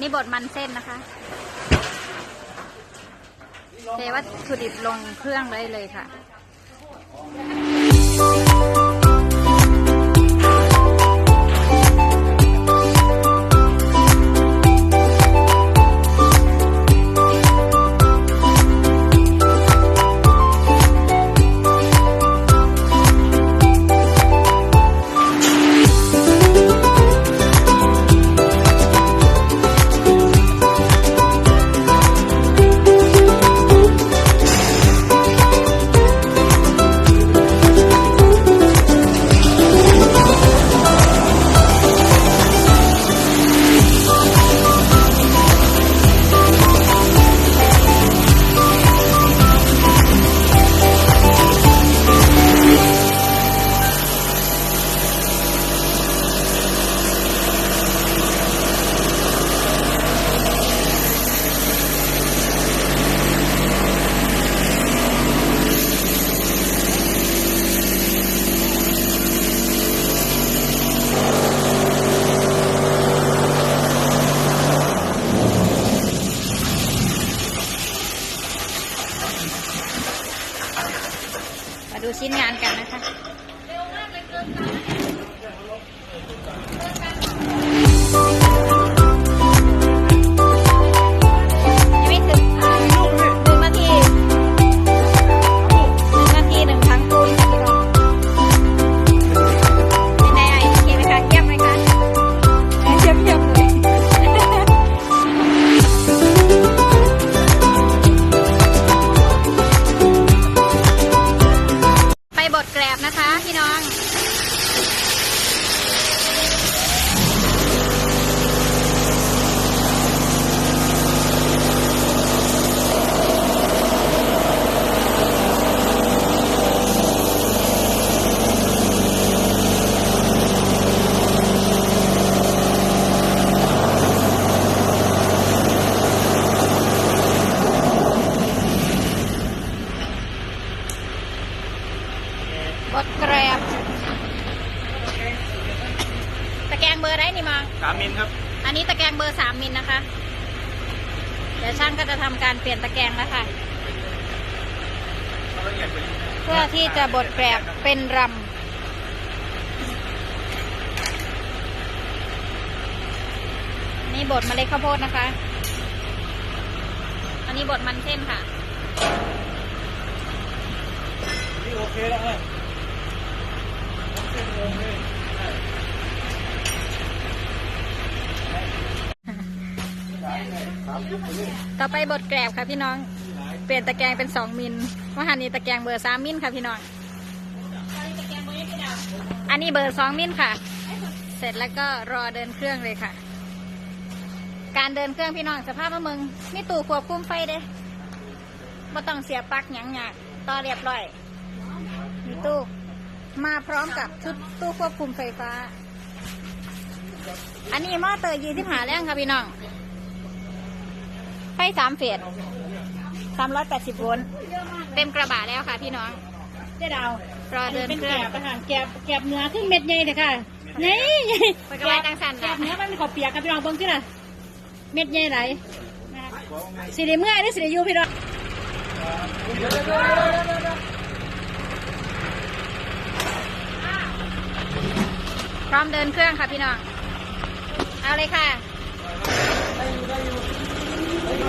นี่บดมันเส้นนะคะเทวัตถุดิบลงเครื่องเลยเลยค่ะ ชิ้นงานกัน พี่น้อง บดแกรบ ตะแกรงเบอร์ได้นี่มอง สามมิลครับ อันนี้ตะแกรงเบอร์สามมิลนะคะ เดี๋ยวช่างก็จะทำการเปลี่ยนตะแกรงแล้วค่ะเอาละเอียดไปเพื่อที่จะบดแกรบเป็นรำนี่บดเมล็ดข้าวโพดนะคะ อันนี้บดมันเส้นค่ะนี่โอเคแล้วฮะเส้นงงเล ต่อไปบดแกรบค่ะพี่น้อง เปลี่ยนตะแกรงเป็นสองมิลว่าหันนี้ตะแกรงเบอร์สามมิลค่ะพี่น้อง อันนี้เบอร์สองมิลค่ะ เสร็จแล้วก็รอเดินเครื่องเลยค่ะ การเดินเครื่องพี่น้องสภาพมะมึงมีตู้ควบคุมไฟเด้ไม่ต้องเสียปลั๊กหยังหยากต่อเรียบร้อยมีตู้มาพร้อมกับชุดตู้ควบคุมไฟฟ้า อันนี้มอเตอร์ยีที่หาแรงค่ะพี่น้อง ไฟสามเฟสสามร้อยแปดสิบโวลต์เต็มกระบะแล้วค่ะพี่น้อง เจ๊ดาวรอเดินเป็นเคแกรื่องบอาหารแกบแกบเนื้อขึ้นเม็ดใหญ่เลยค่ะนี่ไปกระบะจังสันแกค่ะบเนื้อมันขอเปียกกับพี่น้องเบิ่งที่น่ะเม็ดใหญ่ไหลนะคะสิริเมื่อยหรือสิริยูพี่น้องพร้อมเดินเครื่องค่ะพี่น้อง เอาเลยค่ะ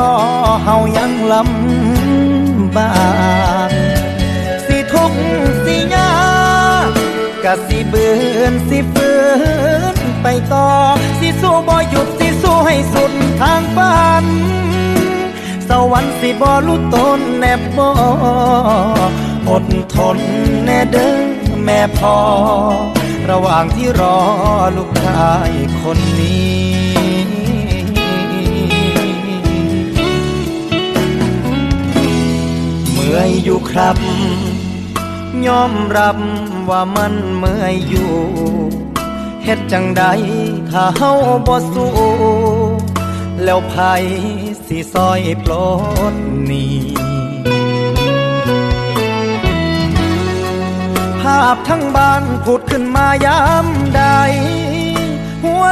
พอเฮายังลำบากสิทุกสิยากกะสิเบือนสิฝืนไปต่อ สิสู้บ่หยุดสิสู้ให้สุดทางฝัน สวรรค์สิบ่รู้ตนแนบบ่อดทนแน่เด้อแม่พ่อระหว่างที่รอลูกชายคนนี้ อยอยู่ครับ ยอมรับว่ามันเมื่อยอยู่เฮ็ดจังใดถ้าเฮาบ่สู้แล้วไผสิซอยปลดหนี้ภาพทั้งบ้านพูดขึ้นมายามใดหัว